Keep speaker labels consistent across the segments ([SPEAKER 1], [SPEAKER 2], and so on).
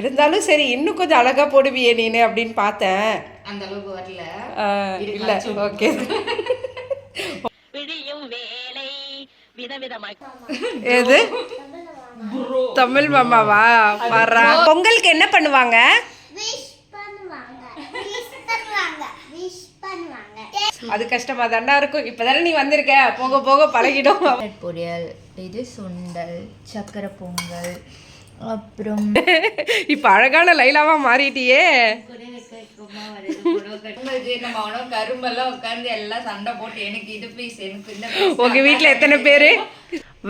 [SPEAKER 1] இருந்தாலும் சரி இன்னும் கொஞ்சம் அழகா போடுவியே நீனு அப்படின்னு பார்த்தேன்.
[SPEAKER 2] அந்த அளவுக்கு வரல.
[SPEAKER 1] இல்ல ஓகே.
[SPEAKER 3] விடியும் வேலை விதவிதமாய்.
[SPEAKER 1] எது? தமிழ் மாமாவா? வர்றா பொங்கலுக்கு என்ன பண்ணுவாங்க?
[SPEAKER 4] விஷ் பண்ணுவாங்க. விஷ் பண்ணுவாங்க விஷ் பண்ணுவாங்க.
[SPEAKER 1] அது கஷ்டமா தாண்டா இருக்கும். இப்பதானே நீ வந்திருக்க. போக போக பழகிடும்.
[SPEAKER 2] பொரியல் இது சுண்டல் சக்கரை பொங்கல் அப்புறம்
[SPEAKER 1] இப்ப அழகான லைலாவா மாறிட்டியே
[SPEAKER 2] கரும்பெல்லாம் உட்காந்து எல்லாம் சண்டை போட்டு எனக்கு எனக்கு இந்த piece.
[SPEAKER 1] உங்க வீட்ல எத்தனை பேரு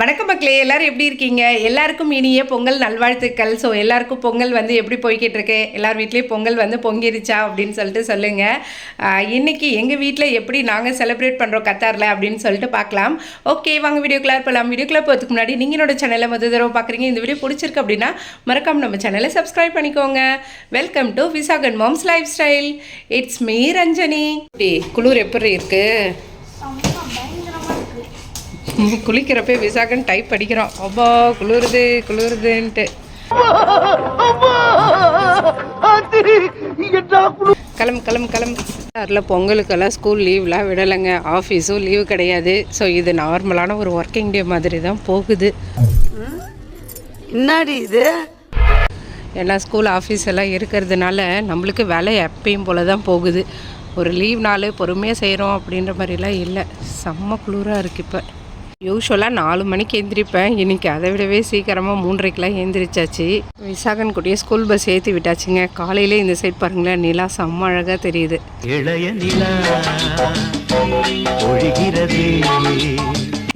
[SPEAKER 1] வணக்கம் மக்களே எல்லோரும் எப்படி இருக்கீங்க? எல்லாருக்கும் இனிய பொங்கல் நல்வாழ்த்துக்கள். ஸோ எல்லாருக்கும் பொங்கல் வந்து எப்படி போய்கிட்டு இருக்கு? எல்லார் வீட்லேயும் பொங்கல் வந்து பொங்கிருச்சா அப்படின்னு சொல்லிட்டு சொல்லுங்கள் இன்றைக்கி எங்கள் வீட்டில் எப்படி நாங்கள் செலிப்ரேட் பண்ணுறோம் கத்தாரில் அப்படின்னு சொல்லிட்டு பார்க்கலாம் ஓகே வாங்க வீடியோக்குள்ள போகலாம் வீடியோக்குள்ள போகிறதுக்கு முன்னாடி நீங்கள் என்னோட சேனலை முதல் தடவை பார்க்குறீங்க இந்த வீடியோ பிடிச்சிருக்கு அப்படின்னா மறக்காம நம்ம சேனலை சப்ஸ்கிரைப் பண்ணிக்கோங்க. Welcome to Visagan mom's life style it's me Ranjani. குளிர் எப்படி
[SPEAKER 4] இருக்குது இருக்கு?
[SPEAKER 1] குளிக்கிறப்ப விசாகன் டைப் படிக்கிறோம் அப்பா குளிருது குளிருதுன்ட்டு. கிளம்பு கிளம்பு கிளம்பு. அதில் பொங்கலுக்கெல்லாம் ஸ்கூல் லீவ்லாம் விடலைங்க. ஆஃபீஸும் லீவு கிடையாது. ஸோ இது நார்மலான ஒரு ஒர்க்கிங் டே மாதிரி தான் போகுது.
[SPEAKER 5] என்னடி இது?
[SPEAKER 1] ஏன்னா ஸ்கூல் ஆஃபீஸ் எல்லாம் இருக்கிறதுனால நம்மளுக்கு வேலை எப்பயும் போல தான் போகுது. ஒரு லீவ் நாள் பொறுமையாக செய்கிறோம் அப்படின்ற மாதிரிலாம் இல்லை. செம்ம குளிராக இருக்குது இப்போ. யூஸ்வலாக நாலு மணிக்கு எந்திரிப்பேன். இன்னைக்கு அதை விடவே சீக்கிரமாக மூன்றரைக்கெலாம் எந்திரிச்சாச்சு. விசாகன் குட்டியை ஸ்கூல் பஸ் ஏற்றி விட்டாச்சுங்க. காலையிலே இந்த சைட் பாருங்களேன் நிலா செம்ம அழகாக தெரியுது.
[SPEAKER 6] இளைய நிலா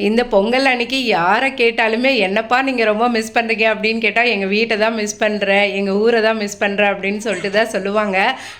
[SPEAKER 1] இந்த பொங்கல் அன்னைக்கு யாரை கேட்டாலுமே என்னப்பா நீங்கள் ரொம்ப மிஸ் பண்ணுறீங்க அப்படின்னு கேட்டால் எங்கள் வீட்டை தான் மிஸ் பண்ணுறேன் எங்கள் ஊரை தான் மிஸ் பண்ணுறேன் அப்படின்னு சொல்லிட்டு தான் சொல்லுவாங்க.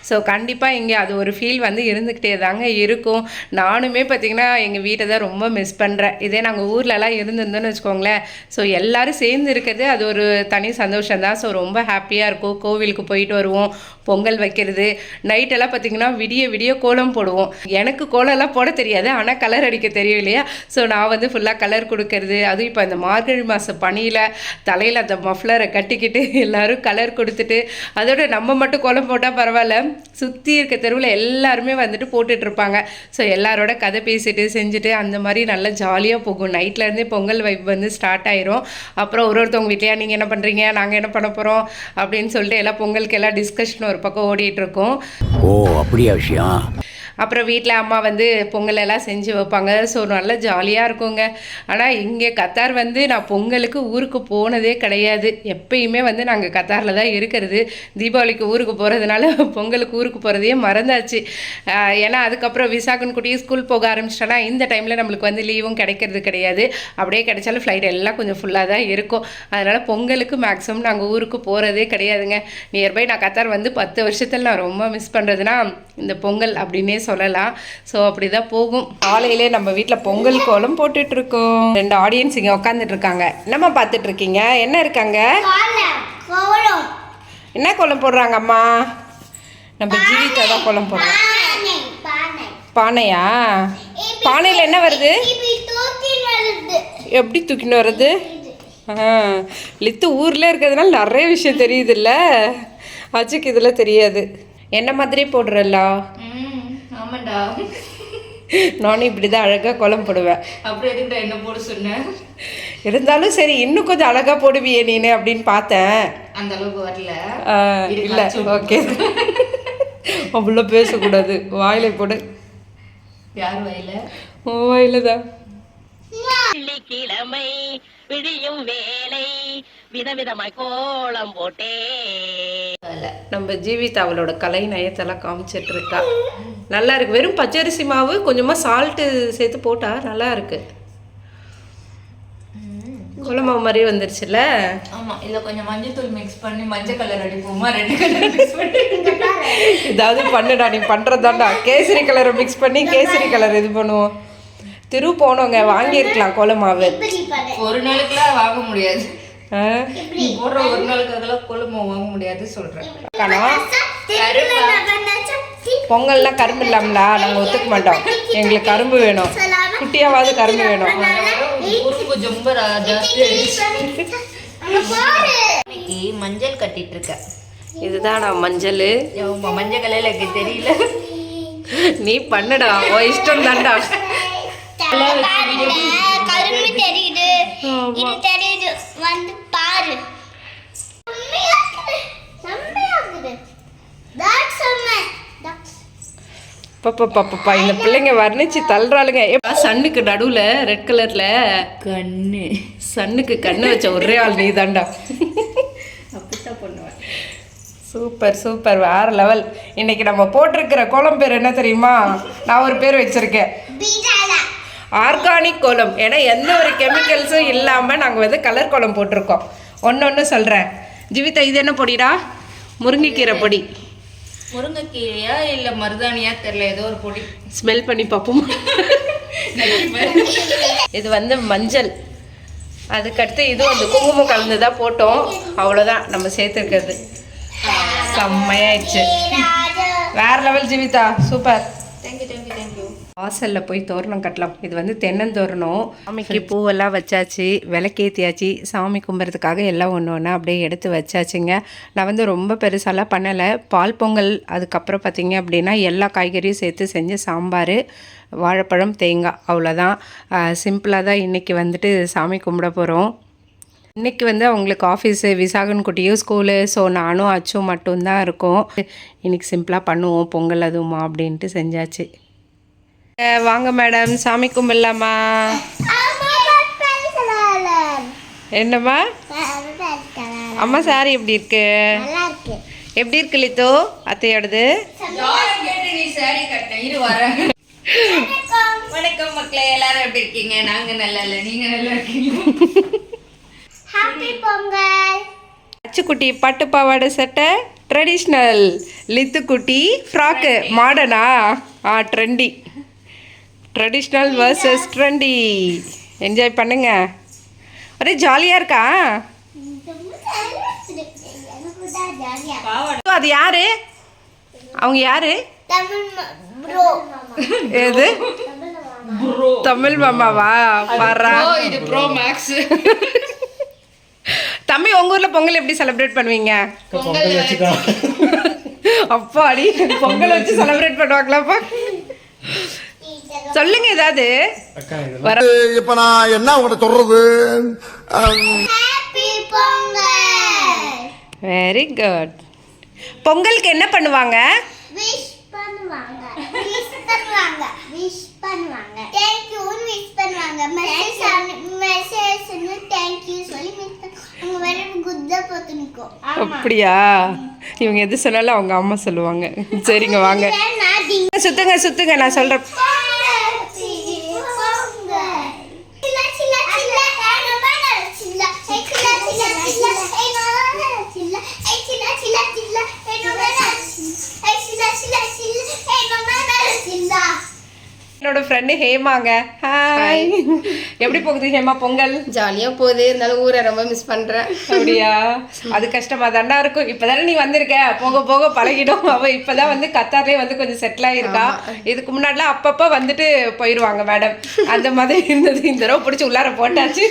[SPEAKER 1] ஸோ கண்டிப்பாக இங்கே அது ஒரு ஃபீல் வந்து இருந்துக்கிட்டே தாங்க இருக்கும். நானுமே பார்த்திங்கன்னா எங்கள் வீட்டை தான் ரொம்ப மிஸ் பண்ணுறேன் இதே நாங்கள் ஊர்லலாம் இருந்திருந்தோன்னு வச்சுக்கோங்களேன். ஸோ எல்லோரும் சேர்ந்து இருக்கிறது அது ஒரு தனி சந்தோஷம் தான். ஸோ ரொம்ப ஹாப்பியாக இருக்கும். கோவிலுக்கு போயிட்டு வருவோம். பொங்கல் வைக்கிறது. நைட்டெல்லாம் பார்த்திங்கன்னா விடிய விடிய கோலம் போடுவோம். எனக்கு கோலம்லாம் போட தெரியாது. ஆனால் கலர் அடிக்க தெரியும் இல்லையா? ஸோ நான் வந்து ஃபுல்லாக கலர் கொடுக்கறது. அதுவும் இப்போ அந்த மார்கழி மாத பனியில் தலையில் அந்த மஃப்ளரை கட்டிக்கிட்டு எல்லோரும் கலர் கொடுத்துட்டு அதோட நம்ம மட்டும் கோலம் போட்டால் பரவாயில்ல. சுற்றி இருக்க தெருவில் எல்லாருமே வந்துட்டு போட்டுட்ருப்பாங்க. ஸோ எல்லாரோட கதை பேசிட்டு செஞ்சுட்டு அந்த மாதிரி நல்லா ஜாலியாக போகும். நைட்லேருந்தே பொங்கல் வைப் வந்து ஸ்டார்ட் ஆயிரும். அப்புறம் ஒரு ஒருத்தவங்க வீட்லையா நீங்கள் என்ன பண்ணுறீங்க நாங்கள் என்ன பண்ண போகிறோம் அப்படின்னு சொல்லிட்டு எல்லாம் பொங்கலுக்கு எல்லாம் டிஸ்கஷன் ஒரு பக்கம் ஓடிட்டு இருக்கோம்.
[SPEAKER 6] ஓ அப்படியா விஷயம்?
[SPEAKER 1] அப்புறம் வீட்டில் அம்மா வந்து பொங்கல் எல்லாம் செஞ்சு வைப்பாங்க. ஸோ நல்லா ஜாலியாக இருக்குங்க. ஆனால் இங்கே கத்தார் வந்து நான் பொங்கலுக்கு ஊருக்கு போனதே கிடையாது. எப்பயுமே வந்து நாங்கள் கத்தாரில் தான் இருக்கிறது. தீபாவளிக்கு ஊருக்கு போகிறதுனால பொங்கலுக்கு ஊருக்கு போகிறதையே மறந்தாச்சு. ஏன்னா அதுக்கப்புறம் விசாகன் குட்டியும் ஸ்கூல் போக ஆரம்பிச்சிட்டோன்னா இந்த டைமில் நம்மளுக்கு வந்து லீவும் கிடைக்கிறது கிடையாது. அப்படியே கிடைச்சாலும் ஃப்ளைட் எல்லாம் கொஞ்சம் ஃபுல்லாக தான் இருக்கும். அதனால் பொங்கலுக்கு மேக்ஸிமம் நாங்கள் ஊருக்கு போகிறதே கிடையாதுங்க. நியர்பை நான் கத்தார் வந்து பத்து வருஷத்தில் நான் ரொம்ப மிஸ் பண்ணுறதுனா இந்த பொங்கல் அப்படின்னே சொல்லலாம் ஸோ அப்படி தான் போகும். காலையிலே நம்ம வீட்டில் பொங்கல் கோலம் போட்டுட்டு இருக்கோம் ரெண்டு ஆடியன்ஸ் இங்கே உட்காந்துட்டு இருக்காங்க என்னம்மா பார்த்துட்டு இருக்கீங்க? என்ன இருக்காங்க என்ன கோலம் போடுறாங்க அம்மா நம்ம ஜீவிதா தான் கோலம் போடுறோம்
[SPEAKER 4] பானை பானை.
[SPEAKER 1] பானையா? பானையில் என்ன வருது? எப்படி தூக்கின்னு வருது? ஆ லித்து ஊரில் இருக்கிறதுனால நிறைய விஷயம் தெரியுதுல்ல. அச்சுக்கு இதில் தெரியாது. என்ன மாதிரி போடுறல்ல?
[SPEAKER 2] ஆமாண்டா.
[SPEAKER 1] நானும் இப்படி தான் அழகாக கோலம் போடுவேன்.
[SPEAKER 2] அப்புறம் எதுக்குடா என்ன போட சொன்னேன்
[SPEAKER 1] இருந்தாலும் சரி இன்னும் கொஞ்சம் அழகாக போடுவியே நீனு அப்படின்னு பார்த்தேன்.
[SPEAKER 2] அந்த அளவுக்கு வரல.
[SPEAKER 1] இல்லை ஓகே. அவ்வளோ பேசக்கூடாது. வாயில போடு.
[SPEAKER 2] யார் வயல?
[SPEAKER 1] உன் வாயில தான்
[SPEAKER 3] வெள்ளிக்கிழமை விடியும் வேலை. விதவிதமாய் கோலம் போட்டே.
[SPEAKER 1] நம்ம ஜீவிதா அவளோட கலை நயத்தெல்லாம் காமிச்சிட்டு இருக்கா நல்லா இருக்கு. வெறும் பச்சரிசி மாவு கொஞ்சமாக சால்ட்டு சேர்த்து போட்டா நல்லா இருக்கு. கோலம் மாவு மாதிரியே வந்துருச்சுல்ல?
[SPEAKER 2] ஆமா. இதுல கொஞ்சம் மஞ்சள் தூள் மிக்ஸ் பண்ணி மஞ்சள் கலர் அடிப்போமா? ரெண்டு கலர் மிக்ஸ் பண்ணி.
[SPEAKER 1] ஏதாவது பண்ணுடா. நீ பண்ணுறதாண்டா கேசரி கலரை மிக்ஸ் பண்ணி கேசரி கலர் இது பண்ணுவோம். திரு போனோங்க வாங்கியிருக்கலாம் கோலம் மாவு
[SPEAKER 4] இப்படி பண்ணு
[SPEAKER 2] ஒரு நாளுக்குலாம் வாங்க முடியாது போடுற ஒரு நாளுக்கு அதெல்லாம் கொழும்பு வாங்க முடியாது
[SPEAKER 4] பண்ணாச்சா
[SPEAKER 1] பொங்கல்லாம் கரும்பு இல்லாமலா நாங்கள் ஒத்துக்க மாட்டோம் எங்களுக்கு கரும்பு வேணும் குட்டியாவது கரும்பு வேணும்
[SPEAKER 2] மஞ்சள் கட்டிட்டு இருக்க
[SPEAKER 1] இதுதான் நான் மஞ்சள்
[SPEAKER 2] உங்க மஞ்சள் கலையில எனக்கு தெரியல
[SPEAKER 1] நீ பண்ணுடா ஓ இஷ்டம் தான்டா
[SPEAKER 4] கரும்பு தெரியுது. இது வந்து பாரு.
[SPEAKER 1] பாப்பா இந்த பிள்ளைங்க வர்ணிச்சு தள்ளுறாளுங்க. சன்னுக்கு நடுவுல ரெட் கலர்ல
[SPEAKER 2] கண்ணு.
[SPEAKER 1] சன்னுக்கு கண்ணு வச்ச ஒரே ஆள் நீ
[SPEAKER 2] அப்படித்தான் பண்ணுவேன்.
[SPEAKER 1] Super super. வேற லெவல் இன்னைக்கு நம்ம போட்டிருக்கிற கோலம் பேர் என்ன தெரியுமா? நான் ஒரு பேர் வச்சிருக்கேன். ஆர்கானிக் கோலம். ஏன்னா எந்த ஒரு கெமிக்கல்ஸும் இல்லாமல் நாங்கள் வந்து கலர் கோலம் போட்டிருக்கோம். ஒன்று ஒன்று சொல்கிறேன் ஜீவிதா இது என்ன பொடிடா? முருங்கைக்கீரை பொடி.
[SPEAKER 2] முருங்கைக்கீரையா இல்ல மருதாணியா தெரியல ஏதோ ஒரு பொடி.
[SPEAKER 1] ஸ்மெல் பண்ணி பார்ப்போம்? இது வந்து மஞ்சள். அதுக்கடுத்து இது வந்து குங்குமம் கலந்து தான் போட்டோம். அவ்வளோதான் நம்ம சேர்த்துருக்கிறது. செம்மையாயிடுச்சு. வேற லெவல் ஜீவிதா சூப்பர். வாசல்ல போய் தோரணம் கட்டலாம். இது வந்து தென்னந்தோரணம். சாமிக்கு பூவெல்லாம் வச்சாச்சு விளக்கேத்தியாச்சு. சாமி கும்பிட்றதுக்காக எல்லாம் ஒன்று ஒன்றா அப்படியே எடுத்து வச்சாச்சுங்க. நான் வந்து ரொம்ப பெருசாலாம் பண்ணலை. பால் பொங்கல் அதுக்கப்புறம் பார்த்தீங்க அப்படின்னா எல்லா காய்கறியும் சேர்த்து செஞ்ச சாம்பார் வாழைப்பழம் தேங்காய் அவ்வளோதான். சிம்பிளாக தான் இன்றைக்கி வந்துட்டு சாமி கும்பிட போகிறோம் இன்னைக்கு வந்து அவங்களுக்கு ஆஃபீஸு விசாகன் குட்டியும் ஸ்கூலு ஸோ நானும் அச்சும் மட்டும்தான் இருக்கோம். இன்றைக்கி சிம்பிளாக பண்ணுவோம் பொங்கல் அதுவுமா அப்படின்ட்டு செஞ்சாச்சு. வாங்க மேடம் சாமி கும்பிடலாமா. என்னம்மா. அம்மா சாரி எப்படி இருக்கு?
[SPEAKER 4] நல்லா இருக்கு
[SPEAKER 1] எப்படி இருக்கு லித்தோ? அத்தையோடது?
[SPEAKER 2] யாரை கேட்டு நீ சாரி கட்டின? இரு வரேன். வணக்கம். மக்களே எல்லாரும் எப்படி இருக்கீங்க? நாங்க நல்லா இல்ல நீங்க நல்லா இருக்கீங்க
[SPEAKER 4] ஹாப்பி பொங்கல்.
[SPEAKER 1] அச்சுக்குட்டி பட்டு பாவாடை சட்டை ட்ரெடிஷ்னல் லித்து குட்டி ஃப்ராக்கு மாடர்னா ஆ? Trendy traditional versus trendy enjoy பண்ணுங்க. ஒரே ஜாலியாக இருக்கா? அது யாரு? அவங்க யாரு? எது? தமிழ் மாமாவா? வர்றா
[SPEAKER 2] இது ப்ரோ மேக்ஸ்
[SPEAKER 1] தம்பி உங்க ஊர்ல பொங்கல் எப்படி செலிப்ரேட் பண்ணுவீங்க?
[SPEAKER 2] பொங்கல் வச்சுக்கோ.
[SPEAKER 1] அப்பாடி பொங்கல் வச்சு செலிப்ரேட் பண்ணுவாங்களாப்பா சொல்லுங்க ஏதாவது.
[SPEAKER 5] இப்ப நான் என்ன உங்கள்ட்ட சொல்றது? Um,
[SPEAKER 4] happy Pongal.
[SPEAKER 1] Very good பொங்கலுக்கு என்ன பண்ணுவாங்க?
[SPEAKER 4] விஷ் பண்ணுவாங்க. விஷ் பண்ணுவாங்க. விஷ் பண்ணுவாங்க. தேங்க் யூ விஷ் பண்ணுவாங்க. மெசேஜ் மெசேஜ் தேங்க் யூ சொல்லி மிஸ் அவங்க வேற குத்தா பார்த்து நிற்கும்
[SPEAKER 1] அப்படியா? இவங்க எது சொன்னாலும் அவங்க அம்மா சொல்லுவாங்க. சரிங்க வாங்க. சுத்துங்க சுத்துங்க நான் சொல்றேன். ஃப்ரெண்டு ஹேமாங்க. ஹாய் எப்படி போகுது ஹேமா பொங்கல்?
[SPEAKER 7] ஜாலியாக போகுது. இருந்தாலும் ஊரை ரொம்ப மிஸ் பண்ணுறேன்
[SPEAKER 1] அப்படியா? அது கஷ்டமா தாண்டா இருக்கும். இப்பதானே நீ வந்திருக்க. போக போக பழகிடும். அவ இப்பதான் வந்து கத்தார்லயே வந்து கொஞ்சம் செட்டில் ஆயிருக்கா. இதுக்கு முன்னாடிலாம் அப்பப்ப வந்துட்டு போயிருவாங்க மேடம் அந்த மாதிரி இருந்தது. இந்த தடவை பிடிச்சி உள்ளார போட்டாச்சு.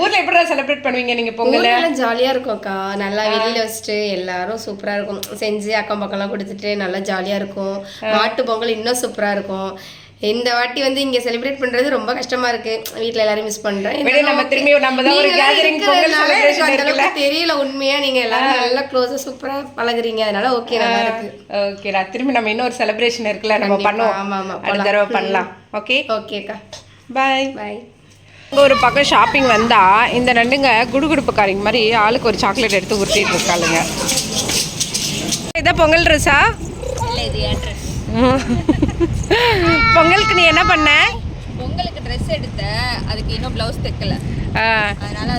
[SPEAKER 1] ஊர்ல எப்படி செலிப்ரேட் பண்ணுவீங்க நீங்க பொங்கல?
[SPEAKER 7] ஜாலியாக இருக்கும்க்கா நல்லா வெளியில் வச்சுட்டு எல்லாரும் சூப்பராக இருக்கும். செஞ்சு அக்கம் பக்கம்லாம் கொடுத்துட்டு நல்லா ஜாலியாக இருக்கும். மாட்டு பொங்கல் இன்னும் சூப்பராக இருக்கும். இந்த வாட்டி வந்து இங்க செலிப்ரேட் பண்றது ரொம்ப கஷ்டமா இருக்கு. வீட்ல எல்லாரும் மிஸ் பண்றேன்
[SPEAKER 1] நம்ம திரும்பி நம்ம தான் ஒரு பொங்கல்
[SPEAKER 7] தெரியல உண்மையா. நீங்க எல்லாரும் நல்லா க்ளோஸா சூப்பரா பழகுறீங்க. அதனால ஓகே நல்லா இருக்கு.
[SPEAKER 1] ஓகேடா திரும்பி நம்ம இன்னொரு செலிப்ரேஷன் இருக்குல்ல நம்ம பண்ணுவோம்.
[SPEAKER 7] ஆமா, ஆமா,
[SPEAKER 1] அடுத்த. தடவை பண்ணலாம். ஓகே
[SPEAKER 7] ஓகேக்கா
[SPEAKER 1] பாய்
[SPEAKER 7] பாய்
[SPEAKER 1] இங்க ஒரு பக்கம் ஷாப்பிங் வந்தா இந்த நண்டுங்க குடுகுடுப்புக்காரிங்க மாதிரி ஆளுக்கு ஒரு சாக்லேட் எடுத்து உருட்டிட்டு இருக்காளுங்க. இதான் பொங்கல் ட்ரெஸ்ஸா
[SPEAKER 2] இல்ல இது என் ட்ரெஸ்
[SPEAKER 1] பொங்கலுக்கு நீ என்ன பண்ண?
[SPEAKER 2] பொங்கலுக்கு ட்ரெஸ் எடுத்த அதுக்கு இன்னும் பிளவுஸ் தைக்கல.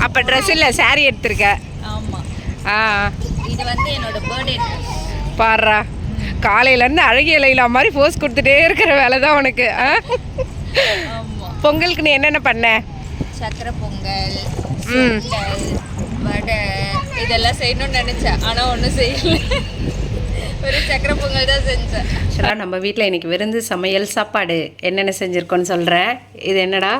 [SPEAKER 1] அப்ப ட்ரெஸ் இல்ல saree எடுத்திருக்க.
[SPEAKER 2] ஆமா.
[SPEAKER 1] ஆ.
[SPEAKER 2] இது வந்து என்னோட பர்த்டே
[SPEAKER 1] பாடுறா காலையில இருந்து அழகிய லைலா மாதிரி போஸ் கொடுத்துட்டே இருக்கிற வேலை தான் உனக்கு பொங்கலுக்கு நீ என்னென்ன பண்ண?
[SPEAKER 2] சக்கரை பொங்கல் வடை இதெல்லாம் செய்யணும்னு நினைச்சேன். ஆனா ஒன்றும் செய்யல. ஒரு சக்கரை பொங்கல் தான் செஞ்சேன்.
[SPEAKER 1] ஆக்சுவலாக நம்ம வீட்டில் இன்னைக்கு விருந்து சமையல் சாப்பாடு. என்னென்ன செஞ்சுருக்கோன்னு சொல்கிறேன் இது என்னடா?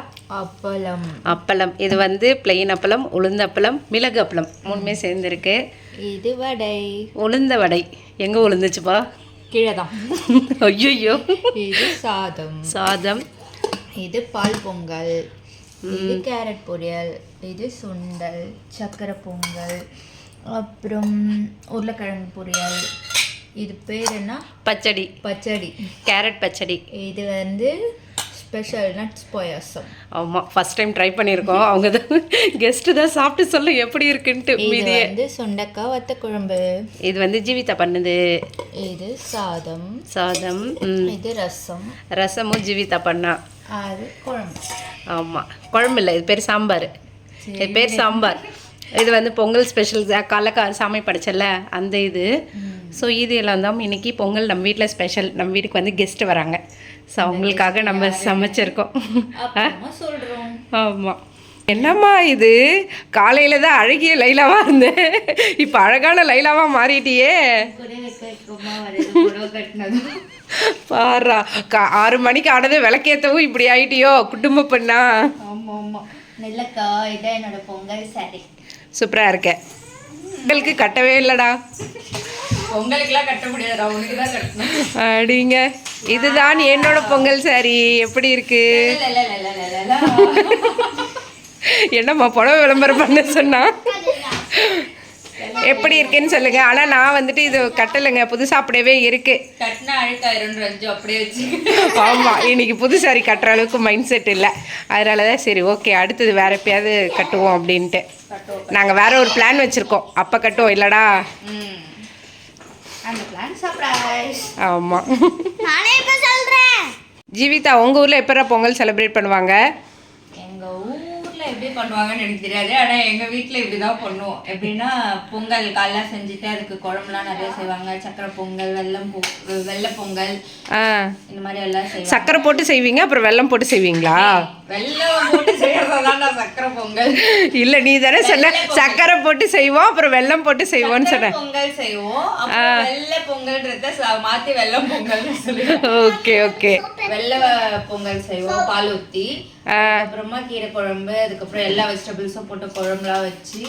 [SPEAKER 2] அப்பளம்.
[SPEAKER 1] அப்பளம். இது வந்து பிளெயின் அப்பளம் உளுந்த அப்பளம் மிளகு அப்பளம். மூணுமே சேர்ந்துருக்கு.
[SPEAKER 2] இது வடை.
[SPEAKER 1] உளுந்த வடை. எங்கே உளுந்துச்சுப்பா?
[SPEAKER 2] கீழே தான்
[SPEAKER 1] ஐயோ
[SPEAKER 2] இது சாதம்.
[SPEAKER 1] சாதம்.
[SPEAKER 2] இது பால் பொங்கல். இது கேரட் பொரியல். இது சுண்டல். சக்கரை பொங்கல். அப்புறம் உருளைக்கிழங்கு பொரியல். இது பேர் என்ன?
[SPEAKER 1] பச்சடி.
[SPEAKER 2] பச்சடி.
[SPEAKER 1] கேரட் பச்சடி.
[SPEAKER 2] இது வந்து ஸ்பெஷல் நட்ஸ் பாயாசம்.
[SPEAKER 1] ஆமாம் ஃபர்ஸ்ட் டைம் ட்ரை பண்ணியிருக்கோம். அவங்க தான் கெஸ்ட்டு தான் சாப்பிட்டு சொல்ல எப்படி இருக்குன்ட்டு
[SPEAKER 2] இது வந்து சுண்டக்காய் வத்த குழம்பு
[SPEAKER 1] இது வந்து ஜீவிதா பண்ணுது.
[SPEAKER 2] இது சாதம்.
[SPEAKER 1] சாதம்
[SPEAKER 2] இது ரசம்.
[SPEAKER 1] ரசமும் ஜீவிதா பண்ணா.
[SPEAKER 2] அது குழம்பு.
[SPEAKER 1] ஆமாம் குழம்பு இல்லை இது பேர் சாம்பார். இது பேர் சாம்பார். இது வந்து பொங்கல் ஸ்பெஷல் காலைக்கா சாமி படைச்சல அந்த இது. ஸோ இது எல்லாம் தான் இன்னைக்கு பொங்கல் நம்ம வீட்டில் ஸ்பெஷல் நம்ம வீட்டுக்கு வந்து கெஸ்ட் வராங்க. ஸோ அவங்களுக்காக நம்ம சமைச்சிருக்கோம். ஆமாம் என்னம்மா இது? காலையில் தான் அழகிய லைலாவாக இருந்தேன் இப்போ அழகான லைலாவாக மாறிட்டியே. பாரா கா ஆறு மணிக்கு ஆனது விளக்கேற்றவும் இப்படி ஆயிட்டியோ குடும்ப பெண்ணா? சூப்பராக இருக்க. உங்களுக்கு கட்டவே இல்லைடா. அப்படிங்க இதுதான் என்னோட பொங்கல் சாரி எப்படி இருக்கு? என்னம்மா புடவை விளம்பரம் பண்ண சொன்னா? எப்படி இருக்குன்னு சொல்லுங்க. ஆனா நான் வந்துட்டு இது கட்டலைங்க. புதுசா அப்படியே இருக்கு ஆமா இன்னைக்கு புது சாரி கட்டுற அளவுக்கு மைண்ட் செட் இல்லை. அதனால தான் சரி ஓகே அடுத்தது வேற எப்பயாவது கட்டுவோம் அப்படின்ட்டு. நாங்க வேற ஒரு பிளான் வச்சிருக்கோம். அப்ப கட்டுவோம் இல்லடா?
[SPEAKER 2] அந்த பிளான் சர்ப்ரைஸ்
[SPEAKER 1] ஆமா.
[SPEAKER 4] நானே இப்ப சொல்றேன்.
[SPEAKER 1] ஜீவிதா உங்க ஊர்ல எப்பரா பொங்கல் செலிப்ரேட் பண்ணுவாங்க?
[SPEAKER 2] எப்படி பண்ணுவாங்கன்னு எனக்கு தெரியாது. ஆனா எங்க வீட்ல இப்படிதான் பண்ணுவோம். எப்படின்னா பொங்கல் காலைல செஞ்சுட்டு அதுக்கு குழம்புலாம் நிறைய செய்வாங்க. சக்கரை பொங்கல் வெல்லம் பொ வெள்ளை பொங்கல்
[SPEAKER 1] ஆ.
[SPEAKER 2] இந்த மாதிரி எல்லாம் செய்வாங்க.
[SPEAKER 1] சக்கரை போட்டு செய்வீங்க அப்புறம் வெல்லம் போட்டு செய்வீங்களா?
[SPEAKER 2] வெல்லம் போட்டு செய்யறதாண்டா சக்கரை பொங்கல்.
[SPEAKER 1] இல்ல நீ தானே சொன்ன சக்கரை போட்டு செய்வோம் அப்புறம் வெல்லம் போட்டு செய்வோம்னு சொன்ன.
[SPEAKER 2] பொங்கல் செய்வோம் வெள்ளை பொங்கல்ன்றத மாத்தி வெல்லம் பொங்கல்
[SPEAKER 1] ஓகே ஓகே.
[SPEAKER 2] வெள்ளை பொங்கல் செய்வோம் பால் ஊத்தி. அப்புறமா கீரை குழம்பு அதுக்கப்புறம் எல்லா வெஜிடபிள்ஸும் போட்டு குழம்புலாம் வச்சு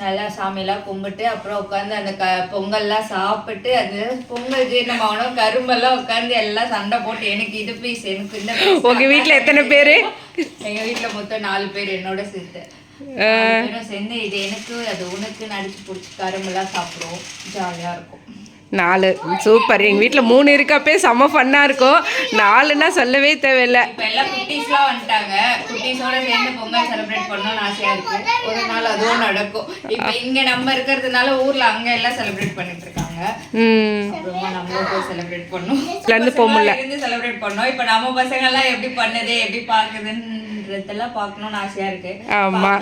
[SPEAKER 2] நல்லா சாமியெல்லாம் கும்பிட்டு அப்புறம் உட்காந்து அந்த க பொங்கல்லாம் சாப்பிட்டு அது பொங்கல் ஜீரணமாகணும் கரும்பெல்லாம் உட்காந்து எல்லாம் சண்டை போட்டு எனக்கு இது பீஸ் எனக்கு இந்த piece.
[SPEAKER 1] உங்க வீட்ல எத்தனை பேரு?
[SPEAKER 2] எங்க வீட்ல மொத்தம் நாலு பேர் என்னோட சேர்த்து. சேர்ந்து இது எனக்கு அது உனக்கு நடிச்சு பிடிச்சி கரும்பெல்லாம் சாப்பிடுவோம். ஜாலியா இருக்கும்.
[SPEAKER 1] நாலு. சூப்பர் எங்க வீட்ல மூணு இருக்கப்பே செம்ம ஃபன்னா இருக்கும். நாலுன்னா சொல்லவே தேவையில்ல.
[SPEAKER 2] இப்ப எல்லாம் குட்டீஸ்லாம் வந்துட்டாங்க. குட்டீஸோட சேர்ந்து பொங்கல் செலிப்ரேட் பண்ணணும்னு ஆசையா இருக்கு. ஒரு நாள் அதுவும் நடக்கும். இப்ப இங்க நம்ம இருக்கிறதுனால ஊர்ல அங்க எல்லாம் செலிப்ரேட் பண்ணிட்டு இருக்காங்க.
[SPEAKER 1] ம்.
[SPEAKER 2] அப்புறமா நம்மளும் போய் செலிப்ரேட் பண்ணோம். செலிப்ரேட் பண்ணோம். இப்ப நம்ம பசங்க எல்லாம் எப்படி பண்ணுது எப்படி பாக்குதுன்றதெல்லாம் பார்க்கணும்னு ஆசையா இருக்கு.
[SPEAKER 1] ஆமா.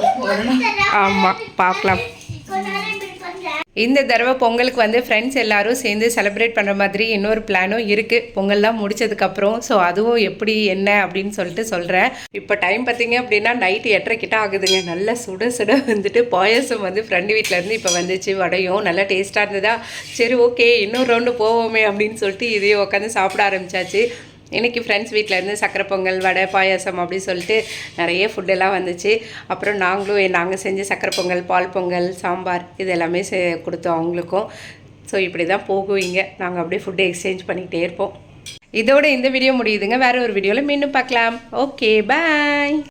[SPEAKER 1] ஆமா. பார்க்கலாம்
[SPEAKER 4] கொஞ்ச நேரம் இப்படி பண்றேன்
[SPEAKER 1] இந்த தடவை பொங்கலுக்கு வந்து ஃப்ரெண்ட்ஸ் எல்லாரும் சேர்ந்து செலிப்ரேட் பண்ணுற மாதிரி இன்னொரு பிளானும் இருக்குது பொங்கல்லாம் முடிச்சதுக்கப்புறம் ஸோ அதுவும் எப்படி என்ன அப்படின்னு சொல்லிட்டு சொல்கிறேன் இப்போ டைம் பார்த்தீங்க அப்படின்னா நைட்டு எட்டரை கிட்ட ஆகுதுங்க. நல்ல சுட சுட வந்துட்டு பாயசம் வந்து ஃப்ரெண்டு வீட்டிலேருந்து இப்போ வந்துச்சு வடையும். நல்லா டேஸ்ட்டாக இருந்ததா? சரி ஓகே இன்னொரு ரவுண்டு போவோமே அப்படின்னு சொல்லிட்டு இதையும் உட்காந்து சாப்பிட ஆரம்பிச்சாச்சு. இன்றைக்கி ஃப்ரெண்ட்ஸ் வீட்டிலேருந்து சக்கரை பொங்கல் வடை பாயாசம் அப்படி சொல்லிட்டு நிறைய ஃபுட்டெல்லாம் வந்துச்சு. அப்புறம் நாங்களும் நாங்கள் செஞ்ச சக்கரை பொங்கல் பால் பொங்கல் சாம்பார் இது எல்லாமே செ கொடுத்தோம் அவங்களுக்கும். ஸோ இப்படி தான் போகுவீங்க. நாங்கள் அப்படியே ஃபுட்டு எக்ஸ்சேஞ்ச் பண்ணிக்கிட்டே இருப்போம். இதோட இந்த வீடியோ முடியுதுங்க. வேறு ஒரு வீடியோவில் மீண்டும் பார்க்கலாம். Okay bye